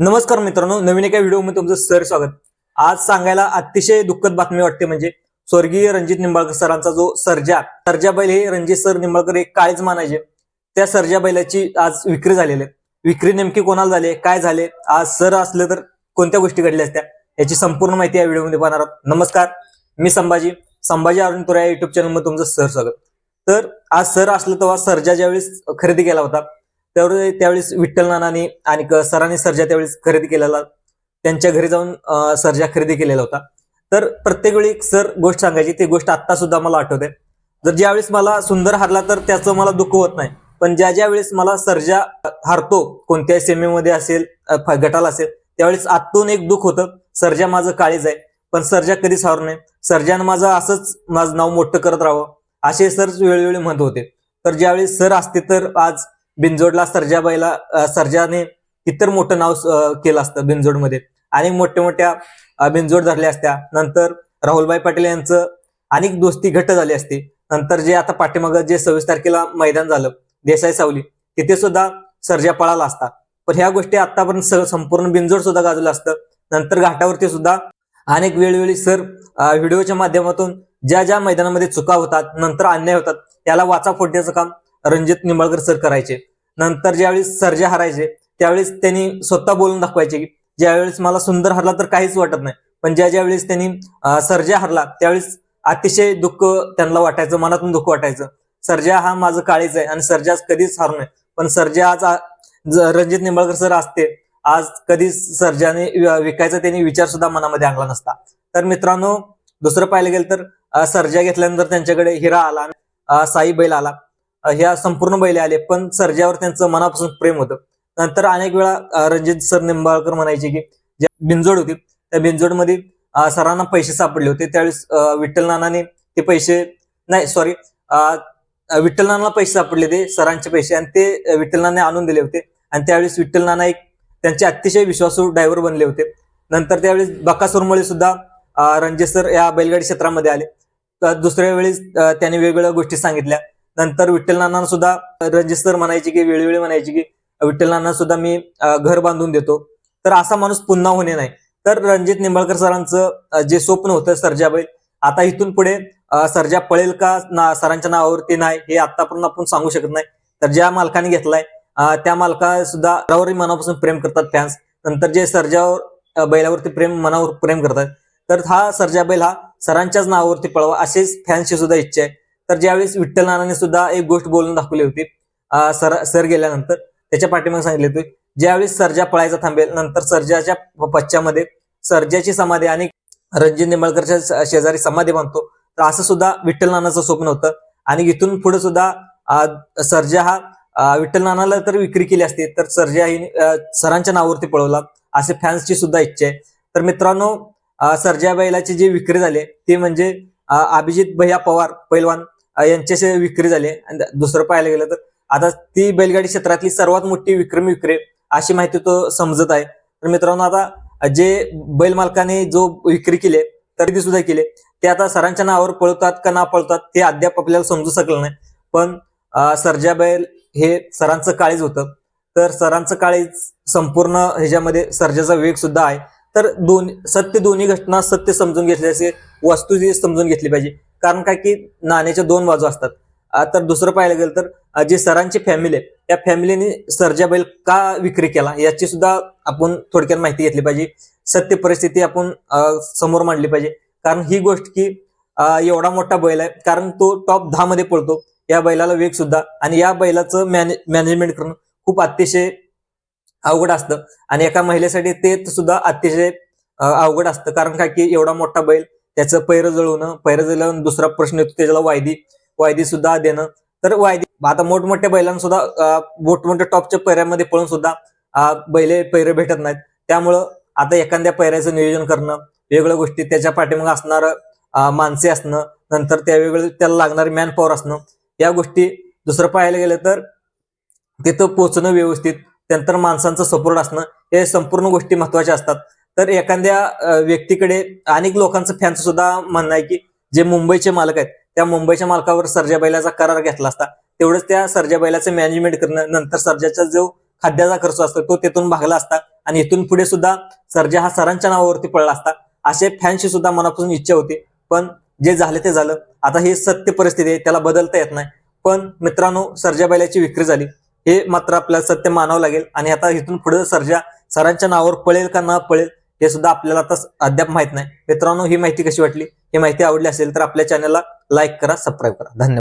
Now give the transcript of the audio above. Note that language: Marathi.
नमस्कार मित्रांनो नवीन एका व्हिडिओमध्ये तुमचं सर स्वागत. आज सांगायला अतिशय दुःखद बातमी वाटते म्हणजे स्वर्गीय रणजित निंबाळकर सरांचा जो सर्जा सर्जा बैल हे रणजित सर निंबाळकर एक काळीच मानायचे. त्या सर्जा बैलाची आज विक्री झालेली आहे. विक्री नेमकी कोणाला झाली काय झाले? आज सर असले तर कोणत्या गोष्टी घडल्या असत्या? याची संपूर्ण माहिती या व्हिडिओमध्ये पाहणार आहोत. नमस्कार मी संभाजी संभाजी अरुण तुरा या युट्यूब चॅनलमध्ये तुमचं सर स्वागत. तर आज सर असलं तेव्हा सर्जा ज्यावेळेस खरेदी केला होता त्यावर त्यावेळेस विठ्ठल नानानी आणि सरांनी सर्जा त्यावेळेस खरेदी केलेला त्यांच्या घरी जाऊन सर्जा खरेदी केलेला होता. तर प्रत्येक वेळी एक सर गोष्ट सांगायची ती गोष्ट आता सुद्धा मला आठवते. जर ज्यावेळेस मला सुंदर हारला तर त्याचं मला दुःख होत नाही. पण ज्या ज्या वेळेस मला सर्जा हारतो कोणत्याही सेमीमध्ये असेल गटाला असेल त्यावेळेस आतून एक दुःख होतं सर्जा माझं काळीज आहे. पण सर्जा कधीच हारू नये सर्जानं माझं असंच माझं नाव मोठं करत राहावं असे सर वेळोवेळी म्हणत होते. तर ज्यावेळेस सर असते तर आज बिनजोडला सर्जाबाईला अ, सर्जाने इतर मोठं नाव केलं असतं बिनजोडमध्ये. अनेक मोठ्या मोठ्या बिंजोड बिनजोड धरल्या असत्या. नंतर राहुलभाई पाटील यांचं अनेक दोस्ती घट्ट झाली असते. नंतर जे आता पाठीमागं जे सव्वीस तारखेला मैदान झालं देसाई सावली तिथे सुद्धा सर्जा पळाला असता. पण ह्या गोष्टी आतापर्यंत संपूर्ण बिनजोड सुद्धा गाजलं असतं. नंतर घाटावरती सुद्धा अनेक वेळोवेळी सर व्हिडिओच्या माध्यमातून ज्या ज्या मैदानामध्ये चुका होतात नंतर अन्याय होतात त्याला वाचा फोडण्याचं काम रणजित निंबाळकर सर करायचे. नंतर ज्यावेळेस सर्जा हरायचे त्यावेळेस त्यांनी स्वतः बोलून दाखवायचे की ज्यावेळेस मला सुंदर हरला तर काहीच वाटत नाही. पण ज्या ज्यावेळेस त्यांनी अं, सर्जा हरला त्यावेळेस अतिशय दुःख त्यांना वाटायचं मनातून दुःख वाटायचं. सर्जा हा माझं काळीच आहे आणि सर्जा कधीच हारू नये पण सर्जा आज रणजित निंबाळकर सर असते आज कधीच सर्जाने विकायचा त्यांनी विचार सुद्धा मनामध्ये आणला नसता. तर मित्रांनो दुसरं पाहायला गेलं तर अं, सर्जा घेतल्यानंतर त्यांच्याकडे हिरा आला साई बैल आला. ह्या संपूर्ण बैले आले पण सर्जावर त्यांचं मनापासून प्रेम होतं. नंतर अनेक वेळा रणजित सर निंबाळकर म्हणायचे की ज्या बिंजोड होती त्या बिंजोडमध्ये सरांना पैसे सापडले होते. त्यावेळेस विठ्ठल नानाने ते पैसे नाही सॉरी विठ्ठल नानाला पैसे सापडले ते सरांचे पैसे आणि ते विठ्ठलनाने विठ्ठल नानाने आणून दिले होते. आणि त्यावेळेस विठ्ठल नाना एक त्यांचे अतिशय विश्वासू ड्रायव्हर बनले होते. नंतर त्यावेळेस बकासूरमुळे सुद्धा रणजित सर या बैलगाडी क्षेत्रामध्ये आले. तर दुसऱ्या वेळेस त्यांनी वेगवेगळ्या गोष्टी सांगितल्या. नंतर विठ्ठल नाना सुद्धा रणजित सर म्हणायचे की वेळोवेळी म्हणायचे की विठ्ठल नाना सुद्धा मी घर बांधून देतो. तर असा माणूस पुन्हा होणे नाही. तर रणजित निंबाळकर सरांचं जे स्वप्न होतं सर्जाबाई आता इथून पुढे सर्जा पळेल का ना सरांच्या नावावरती नाही हे आतापर्यंत आपण सांगू शकत नाही. तर ज्या मालकाने घेतलाय त्या मालका सुद्धा त्यावरही मनापासून प्रेम करतात फॅन्स नंतर जे सर्जावर बैलावरती प्रेम मनावर प्रेम करतात. तर हा सर्जा बैल हा सरांच्याच नावावरती पळवा असेच फॅन्सची सुद्धा इच्छा आहे. तर ज्यावेळेस विठ्ठल नानाने सुद्धा एक गोष्ट बोलून दाखवली होती सर सर गेल्यानंतर त्याच्या पाठीमागे सांगितले होते ज्यावेळेस सर्जा पळायचा थांबेल नंतर सर्जाच्या प- पश्चामध्ये सर्जाची समाधी आणि रणजित निंबाळकरच्या शेजारी समाधी बांधतो तर असं सुद्धा विठ्ठल नानाचं स्वप्न होतं. आणि इथून पुढे सुद्धा सर्जा हा विठ्ठल नानाला तर विक्री केली असती तर सर्जा ही सरांच्या नावावरती पळवला असे फॅन्सची सुद्धा इच्छा आहे. तर मित्रांनो सर्जा बैलाची जी विक्री झाले ते म्हणजे अभिजित भैया पवार पैलवान यांच्याशी विक्री झाली आणि दुसरं पाहायला गेलं तर आता ती बैलगाडी क्षेत्रातली सर्वात मोठी विक्रमी विक्री अशी माहिती तो समजत आहे. तर मित्रांनो आता जे बैल मालकाने जो विक्री केली तरी खरेदी सुद्धा केले ते आता सरांच्या नावावर पळतात का ना पळतात ते अद्याप आपल्याला समजू शकलं नाही. पण सरजा सर्जा बैल हे सरांचं काळीज होतं. तर सरांचं काळीज संपूर्ण ह्याच्यामध्ये सर्जाचा वेग सुद्धा आहे. तर दोन सत्य दोन्ही घटना सत्य समजून घेतल्याचे वस्तू जी समजून घेतली पाहिजे. कारण काय की नाण्याच्या दोन बाजू असतात. तर दुसरं पाहायला गेलं तर जी सरांची फॅमिली आहे त्या फॅमिलीने सरजा बैल का विक्री केला? याची सुद्धा आपण थोडक्यात माहिती घेतली पाहिजे. सत्य परिस्थिती आपण समोर मांडली पाहिजे. कारण ही गोष्ट की एवढा मोठा बैल आहे कारण तो टॉप दहा मध्ये पळतो. या बैलाला वेग सुद्धा आणि या बैलाचं मॅने मॅनेजमेंट करणं खूप अतिशय अवघड असतं. आणि एका महिलेसाठी ते सुद्धा अतिशय अवघड असतं. कारण काय की एवढा मोठा बैल त्याचं पैर जळवणं पैर जळवून दुसरा प्रश्न येतो त्याच्याला वायदी. वायदी सुद्धा देणं. तर वायदी आता मोठमोठ्या बैलांना सुद्धा मोठमोठ्या टॉपच्या पैऱ्यामध्ये पळून सुद्धा बैले पैरे भेटत नाहीत. त्यामुळं आता एखाद्या पैऱ्याचं नियोजन करणं वेगळ्या गोष्टी त्याच्या पाठीमागे असणारं माणसे असणं नंतर त्या वेगळं त्याला लागणारी मॅन पॉवर असणं या गोष्टी दुसरं पाहायला गेलं तर तिथं पोचणं व्यवस्थित त्यानंतर माणसांचं सपोर्ट असणं हे संपूर्ण गोष्टी महत्त्वाच्या असतात. तर एखाद्या व्यक्तीकडे अनेक लोकांचं फॅन्स सुद्धा म्हणणं आहे की जे मुंबईचे मालक आहेत त्या मुंबईच्या मालकावर सर्जा बैलाचा करार घेतला असता तेवढंच त्या सर्जा बैलाचं मॅनेजमेंट करणं नंतर सर्जाचा जो खाद्याचा खर्च असतो तो तिथून भागला असता आणि इथून पुढे सुद्धा सर्जा हा सरांच्या नावावरती पडला असता असे फॅनशी सुद्धा मनापासून इच्छा होती. पण जे झाले ते झालं. आता ही सत्य परिस्थिती आहे त्याला बदलता येत नाही. पण मित्रांनो सर्जा बैलाची विक्री झाली. हे मात्र आपल्याला सत्य मानावं लागेल आणि आता इथून पुढे सर्जा सरांच्या नावावर पळेल का न पळेल हे सुद्धा आपल्याला आता अद्याप माहीत नाही. मित्रांनो ही माहिती कशी वाटली? ही माहिती आवडली असेल तर आपल्या चॅनलला लाईक करा सबस्क्राईब करा. धन्यवाद.